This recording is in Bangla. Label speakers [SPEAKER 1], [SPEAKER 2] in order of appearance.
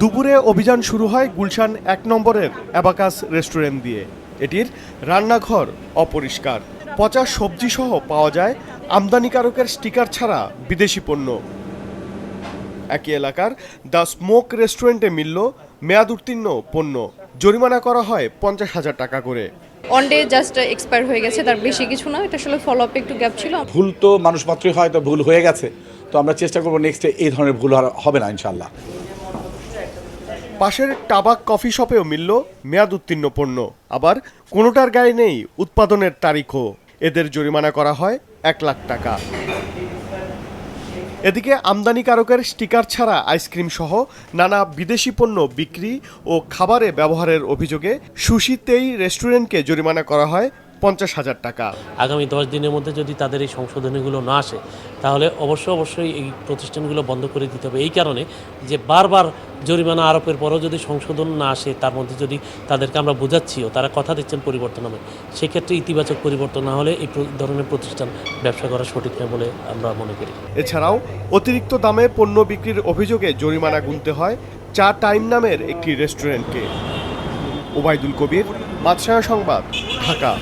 [SPEAKER 1] দুপুরে অভিযান শুরু হয় গুলশান এক নম্বরের অ্যাবাকাস রেস্টুরেন্ট দিয়ে। এটির রান্নাঘর অপরিষ্কার। পচা সবজি সহ পাওয়া যায় আমদানিকারকের স্টিকার ছাড়া বিদেশি পণ্য। একই এলাকার দ্য স্মোক রেস্টুরেন্টে মিলল মেয়াদ উত্তীর্ণ পণ্য। জরিমানা করা হয় পঞ্চাশ হাজার টাকা করে।
[SPEAKER 2] অন ডে জাস্ট এক্সপায়ার হয়ে গেছে তার বেশি কিছু না এটা আসলে ফলো আপ একটু গ্যাপ ছিল।
[SPEAKER 3] ভুল তো মানুষ মাত্রই হয় তো ভুল হয়ে গেছে। তো আমরা চেষ্টা করব নেক্সটে এই ধরনের ভুল হবে না ইনশাল্লাহ
[SPEAKER 1] পাশের টাবাক কফি শপেও মিলল মেয়াদ উত্তীর্ণ পণ্য। আবার কোনোটার গায়ে নেই উৎপাদনের তারিখও। এদের জরিমানা করা হয় এক লাখ টাকা। এদিকে আমদানিকারকের স্টিকার ছাড়া আইসক্রিম সহ নানা বিদেশি পণ্য বিক্রি ও খাবারে ব্যবহারের অভিযোগে সুশীতেই রেস্টুরেন্টকে জরিমানা করা হয় পঞ্চাশ হাজার টাকা।
[SPEAKER 4] আগামী দশ দিনের মধ্যে যদি তাদের এই সংশোধনীগুলো না আসে তাহলে অবশ্যই অবশ্যই এই প্রতিষ্ঠানগুলো বন্ধ করে দিতে হবে। এই কারণে যে বারবার জরিমানা আরোপের পরও যদি সংশোধন না আসে তার মধ্যে যদি তাদেরকে আমরা বোঝাচ্ছিও তারা কথা দিচ্ছেন পরিবর্তন হবে। সেক্ষেত্রে ইতিবাচক পরিবর্তন না হলে এই ধরনের প্রতিষ্ঠান ব্যবসা করা সঠিক নয় বলে আমরা মনে করি।
[SPEAKER 1] এছাড়াও অতিরিক্ত দামে পণ্য বিক্রির অভিযোগে জরিমানা গুনতে হয় চা টাইম নামের একটি রেস্টুরেন্টকে। ওবায়দুল কবির মাছরাঙা সংবাদ ঢাকা।